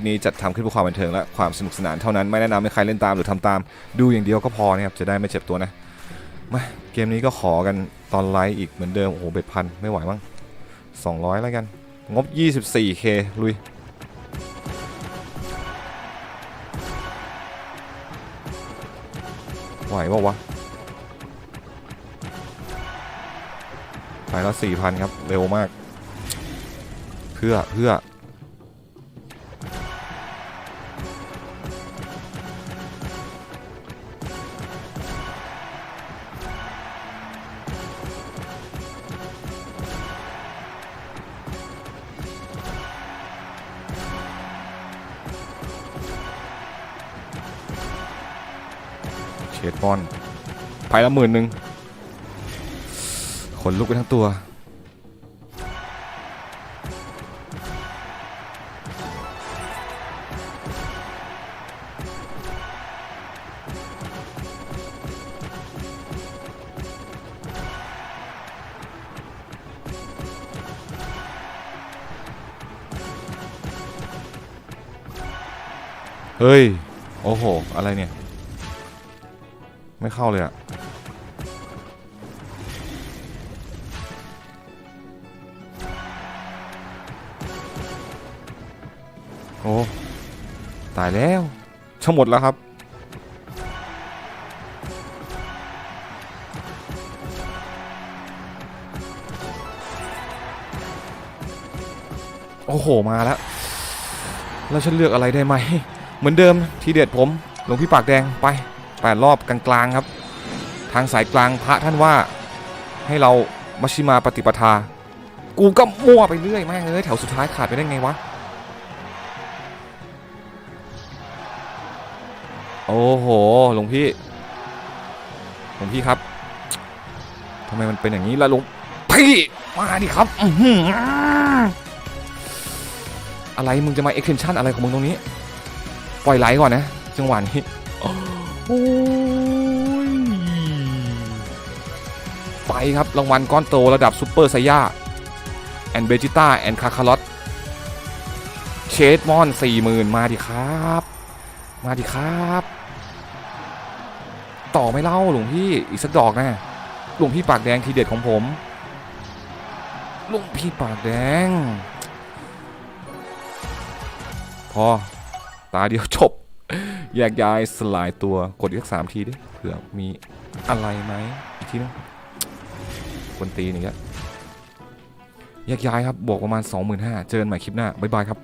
ลิปนี้จัดทำขึ้นเพื่อความบันเทิงและความสนุกสนานเท่านั้นไม่แนะนำให้ใครเล่นตามหรือทำตาม ดูอย่างเดียวก็พอนะครับจะได้ไม่เจ็บตัวนะมาเกมนี้ก็ขอกันตอนไลฟ์อีกเหมือนเดิมโอ้โหเบ็ดพันไม่ไหวมั้ง200 แล้วกัน งบ 24k ลุย ไหวเปล่าวะ ไปแล้ว4,000 ครับ เร็วมาก เพื่อ เพื่อ เชดบอลไปละหมื่นหนึ่งขนลุกไปทั้งตัว เฮ้ย โอ้โห อะไรเนี่ย ไม่เข้าเลยอะโอ้ตายแล้วจะหมดแล้วครับ โอ้โห มาแล้ว แล้วฉันเลือกอะไรได้ไหม เหมือนเดิมทีเด็ดผม หลวงพี่ปากแดงไป แปดรอบกลางๆครับ ทางสายกลางพระท่านว่าให้เรามัชชิมาปฏิปทา กูก็มั่วไปเรื่อยแม่งเลยแถวสุดท้ายขาดไปได้ไงวะ โอ้โหหลวงพี่หลวงพี่ครับทำไมมันเป็นอย่างนี้ล่ะหลวงพี่มาดิครับอะไรมึงจะมา extension อะไรของมึงตรงนี้ ปล่อยไหลก่อนนะจังหวะนี้ โอ้ยไปครับรางวัลก้อนโตระดับซูเปอร์ไซย่าแอนเบจิต้าแอนคาคาร์ลอตเชดมอนสี่หมื่นมาดิครับ มาดิครับ ต่อไม่เล่าหลวงพี่อีกสักดอกนะหลวงพี่ปากแดงทีเด็ดของผมหลวงพี่ปากแดง พอ ตาเดียวจบ แยกย้ายสลายตัวกดอีกสามทีดิเผื่อมีอะไรไหมอีกทีนึงคนตีนี่ก็แยกย้ายครับบวกประมาณ 25,000เจอกันใหม่คลิปหน้า บ๊ายบายครับ